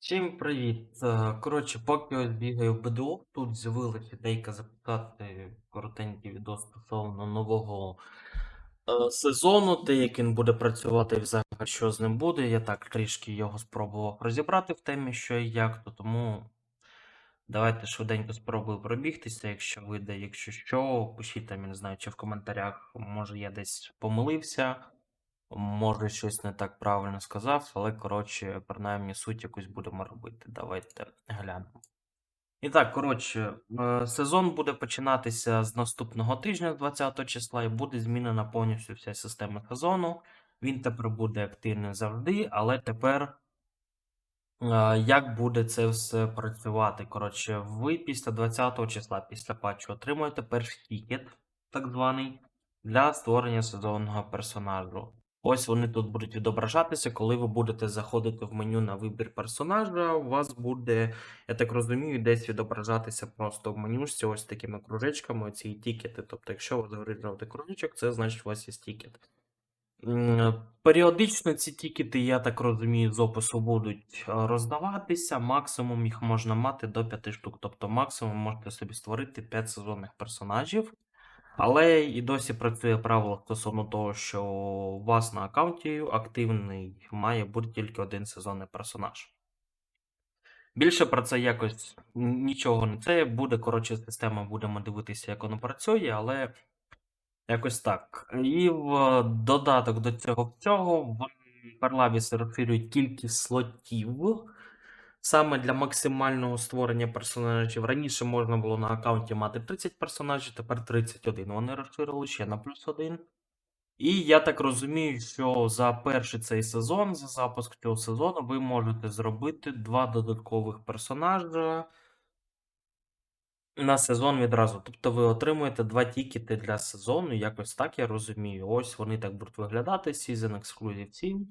Всім привіт! Е, Коротше, поки ось бігаю в БДО, тут з'явилася ідейка записати коротенький відео стосовно нового е, сезону, де як він буде працювати взагалі що з ним буде. Я так трішки його спробував розібрати в темі, що і як, то тому давайте швиденько спробую пробігтися, якщо вийде, якщо що, пишіть там, я не знаю, чи в коментарях, може я десь помилився. Може, щось не так правильно сказав, але коротше, принаймні суть якусь будемо робити. Давайте глянемо. І так, коротше, е, сезон буде починатися з наступного тижня, з 20 числа, і буде змінена повністю вся система сезону. Він тепер буде активним завжди, але тепер е, як буде це все працювати? Коротше, ви після 20 числа, після патчу, отримуєте перший тікет, так званий, для створення сезонного персонажу. Ось вони тут будуть відображатися, коли ви будете заходити в меню на вибір персонажа. У вас буде, я так розумію, десь відображатися просто в менюшці ось такими кружечками ці тікети. Тобто, якщо вас горить кружечок, це значить у вас є тікет. Періодично ці тікети, я так розумію, з опису будуть роздаватися. Максимум їх можна мати до 5 штук. Тобто максимум можете собі створити 5 сезонних персонажів. Але і досі працює правило стосовно того, що у вас на аккаунті активний має бути тільки один сезонний персонаж. Більше про це якось нічого не це буде. Коротше, система будемо дивитися, як воно працює, але якось так. І в додаток до цього всього в Parlavis розширюють кількість слотів. Саме для максимального створення персонажів. Раніше можна було на аккаунті мати 30 персонажів, тепер 31. Вони розширили ще на плюс один. І я так розумію, що за перший цей сезон, за запуск цього сезону, ви можете зробити два додаткових персонажа на сезон відразу. Тобто ви отримуєте два тікети для сезону, якось так я розумію. Ось вони так будуть виглядати: Season Exclusive Team.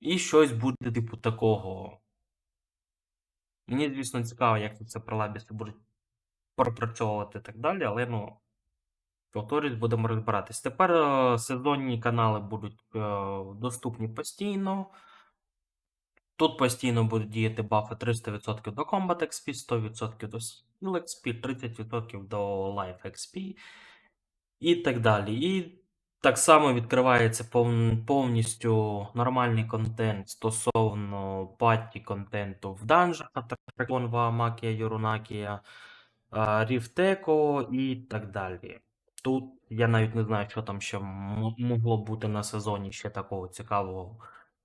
І щось буде типу такого. Мені, звісно, цікаво, як це пролабіси будуть пропрацьовувати і так далі, але ну, повторюсь, будемо розбиратись. Тепер е, сезонні канали будуть е, доступні постійно. Тут постійно будуть діяти бафи 300% до Combat XP, 100% до Skill XP, 30% до Life XP і так далі. І так само відкривається пов- повністю нормальний контент стосовно патті контенту в данжах, Драконва, Макія, Юрунакія, Ріфтеко і так далі. Тут я навіть не знаю, що там ще могло бути на сезоні ще такого цікавого,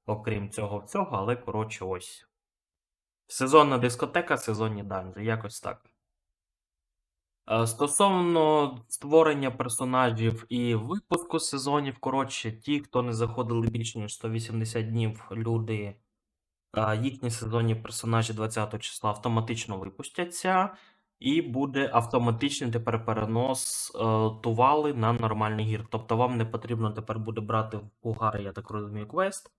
окрім цього всього, але коротше, ось. Сезонна дискотека, сезонні данжі, якось так. Е, Стосовно створення персонажів і випуску сезонів, коротше, ті, хто не заходили більше ніж 180 днів, люди, е, їхні сезонні персонажі 20 числа автоматично випустяться, і буде автоматичний тепер перенос е, тували на нормальний гір. Тобто вам не потрібно тепер буде брати в Пугари, я так розумію, квест,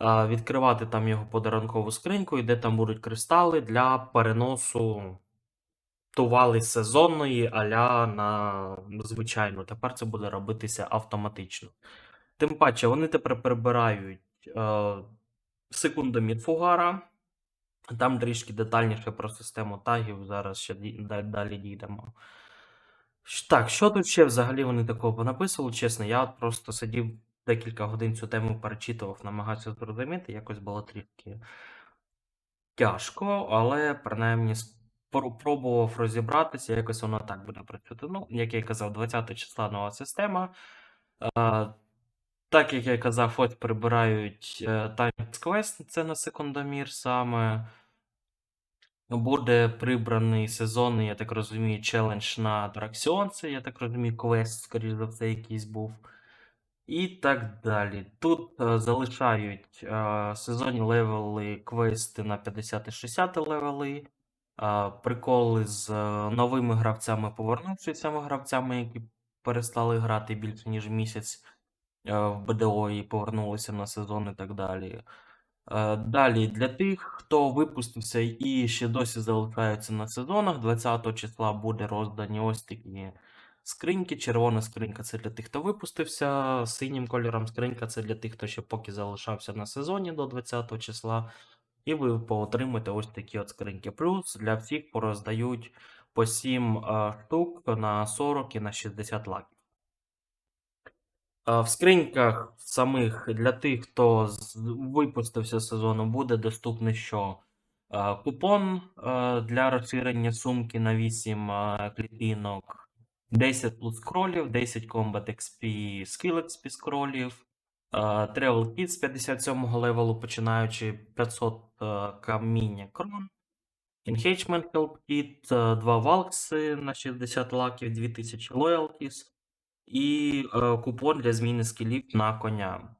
відкривати там його подарункову скриньку, і де там будуть кристали для переносу тували з сезонної аля на звичайну. Тепер це буде робитися автоматично. Тим паче, вони тепер прибирають е, секундомір Фугара. Там трішки детальніше про систему тагів. Зараз ще далі дійдемо. Так, що тут ще взагалі вони такого понаписували? Чесно, я от просто сидів декілька годин цю тему перечитував, намагався зрозуміти, якось було трішки тяжко, але принаймні спробував розібратися, якось воно так буде працювати. Ну, як я казав, 20 числа нова система. А, так як я казав, ось прибирають е, Times Quest, це на секундомір саме. Буде прибраний сезонний, я так розумію, челендж на атракціон. Це, я так розумію, квест, скоріш за все, якийсь був. І так далі. Тут е, залишають е, сезонні левели квести на 50-60 левели. Приколи з е, новими гравцями, повернувшися гравцями, які перестали грати більше, ніж місяць е, в БДО і повернулися на сезон і так далі. Е, Далі, для тих, хто випустився і ще досі залишаються на сезонах, 20 числа буде роздані ось такі скриньки. Червона скринька це для тих, хто випустився. Синім кольором скринька це для тих, хто ще поки залишався на сезоні до 20 числа. І ви поотримаєте ось такі от скриньки. Плюс для всіх пороздають по 7 е, штук на 40 і на 60 лаків. Е, В скриньках самих для тих, хто випустився з сезону, буде доступний що Е, купон для розширення сумки на 8 е, клітинок, 10 плюс скролів, 10 Combat XP, Skill XP скролів, Travel Kit з 57 го левелу, починаючи 500 е, каміння крон. Engagement Help Kit, 2 валкси на 60 лаків, 2000 loyalties і е, купон для зміни скілів на коня.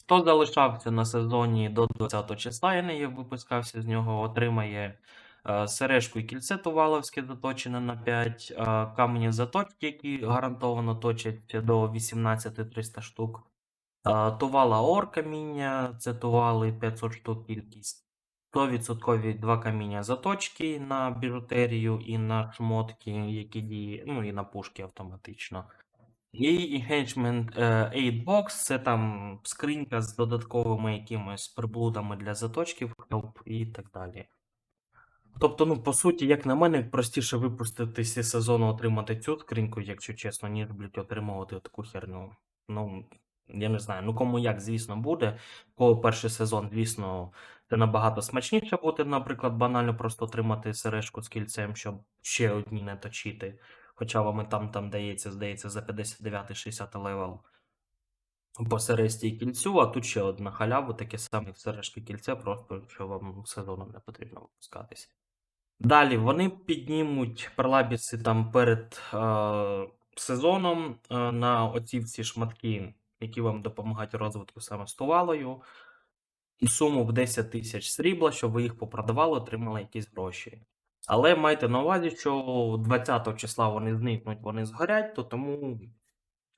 Хто залишався на сезоні до 20 числа, я не випускався з нього, отримає е, сережку і кільце туваловське заточене на 5, е, камені заточки, які гарантовано точать до 18 300 штук. Е, Тувала ор каміння, це тували 500 штук кількість. 100% два каміння заточки на біжутерію і на шмотки, які діє, ну і на пушки автоматично. І Engagement е, 8 Box це там скринька з додатковими якимись приблудами для заточків і так далі. Тобто, ну, по суті, як на мене, простіше випустити сезону отримати цю скриньку, якщо чесно, ніж, блядь, отримувати таку херню. Ну, я не знаю. Ну, кому як, звісно, буде. Кого перший сезон, звісно, це набагато смачніше буде, наприклад, банально просто отримати сережку з кільцем, щоб ще одні не точити. Хоча вам там, там дається, здається, за 59-60 левел по сережці і кільцю, а тут ще одна халява, таке саме сережки кільце, просто що вам сезоном не потрібно випускатись. Далі вони піднімуть пролабіси там перед е, сезоном е, на оці всі шматки, які вам допомагають розвитку саме з тувалою. І суму в 10 тисяч срібла, щоб ви їх попродавали, отримали якісь гроші. Але майте на увазі, що 20 числа вони зникнуть, вони згорять, то тому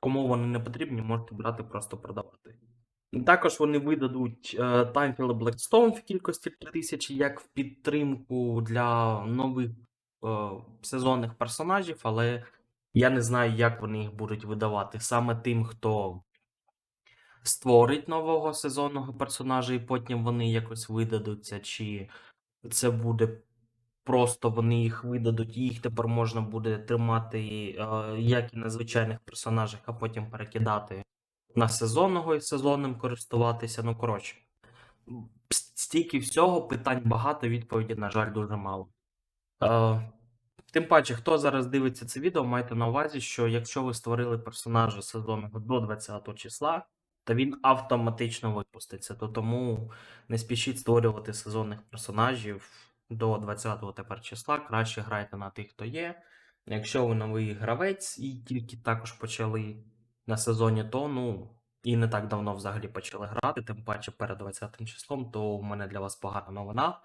кому вони не потрібні, можете брати просто продавати. Також вони видадуть е, Timefield Blackstone в кількості 3000 як в підтримку для нових е, сезонних персонажів, але я не знаю, як вони їх будуть видавати. Саме тим, хто створить нового сезонного персонажа, і потім вони якось видадуться, чи це буде просто вони їх видадуть, і їх тепер можна буде тримати е, як і на звичайних персонажах, а потім перекидати на сезонного і сезонним користуватися. Ну, коротше, стільки всього, питань багато, відповіді, на жаль, дуже мало. Е, тим паче, хто зараз дивиться це відео, майте на увазі, що якщо ви створили персонажа сезонного до 20 числа, то він автоматично випуститься. То тому не спішіть створювати сезонних персонажів до 20 тепер числа. Краще грайте на тих, хто є. Якщо ви новий гравець і тільки також почали на сезоні, то ну і не так давно взагалі почали грати, тим паче перед 20 числом, то у мене для вас погана новина.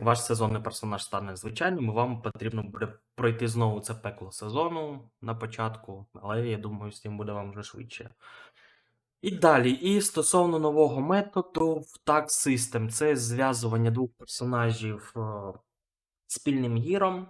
Ваш сезонний персонаж стане звичайним, і вам потрібно буде пройти знову це пекло сезону на початку, але я думаю, з тим буде вам вже швидше. І далі, і стосовно нового методу в Tag System, це зв'язування двох персонажів е, спільним гіром.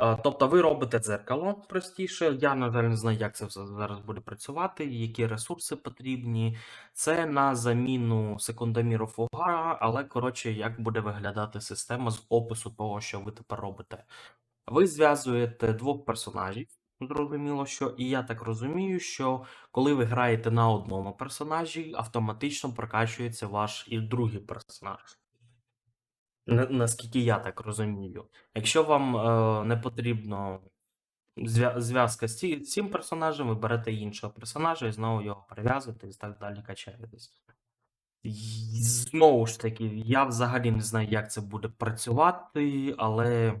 Е, Тобто ви робите дзеркало простіше. Я, на жаль, не знаю, як це все зараз буде працювати, які ресурси потрібні. Це на заміну секундоміру фугара, але коротше, як буде виглядати система з опису того, що ви тепер робите. Ви зв'язуєте двох персонажів. Зрозуміло, що, і я так розумію, що коли ви граєте на одному персонажі, автоматично прокачується ваш і другий персонаж. Наскільки я так розумію. Якщо вам е, не потрібно зв'я- зв'язка з цим персонажем, ви берете іншого персонажа і знову його прив'язуєте і так далі качаєтесь. Знову ж таки, я взагалі не знаю, як це буде працювати, але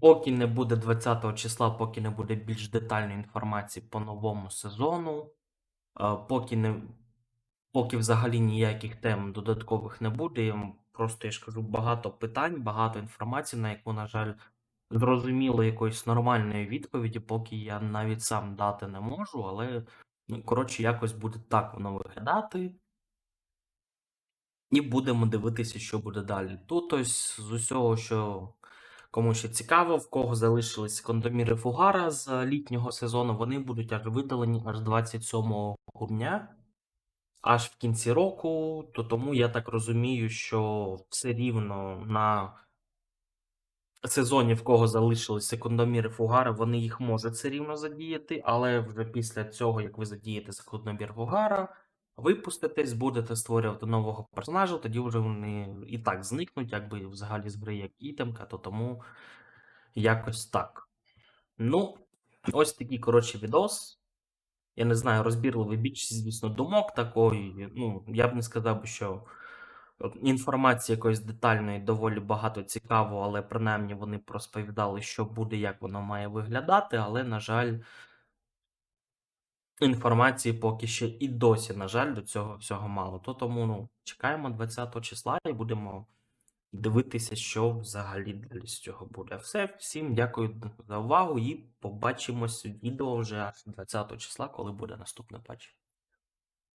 поки не буде 20 числа, поки не буде більш детальної інформації по новому сезону, е, поки не поки взагалі ніяких тем додаткових не буде, просто я ж кажу, багато питань, багато інформації, на яку, на жаль, зрозуміло якоїсь нормальної відповіді, поки я навіть сам дати не можу, але, ну, коротше, якось буде так воно виглядати. І будемо дивитися, що буде далі. Тут ось з усього, що кому ще цікаво, в кого залишились секундоміри Фугара з літнього сезону, вони будуть аж видалені аж 27 грудня. аж в кінці року, то тому я так розумію, що все рівно на сезоні, в кого залишились секундоміри Фугара, вони їх можуть все рівно задіяти, але вже після цього, як ви задієте секундомір Фугара, випуститесь, будете створювати нового персонажа, тоді вже вони і так зникнуть, якби взагалі з гри як ітемка, то тому якось так. Ну, ось такий, коротше, відос. Я не знаю, розбірливий більшість, звісно, думок такої. Ну, я б не сказав, що інформації якоїсь детальної доволі багато цікаво, але принаймні вони розповідали, що буде, як воно має виглядати, але, на жаль, інформації поки ще і досі, на жаль, до цього всього мало. То тому ну, чекаємо 20 числа і будемо дивитися, що взагалі далі з цього буде. Все, всім дякую за увагу і побачимось відео вже аж 20 числа, коли буде наступне патч.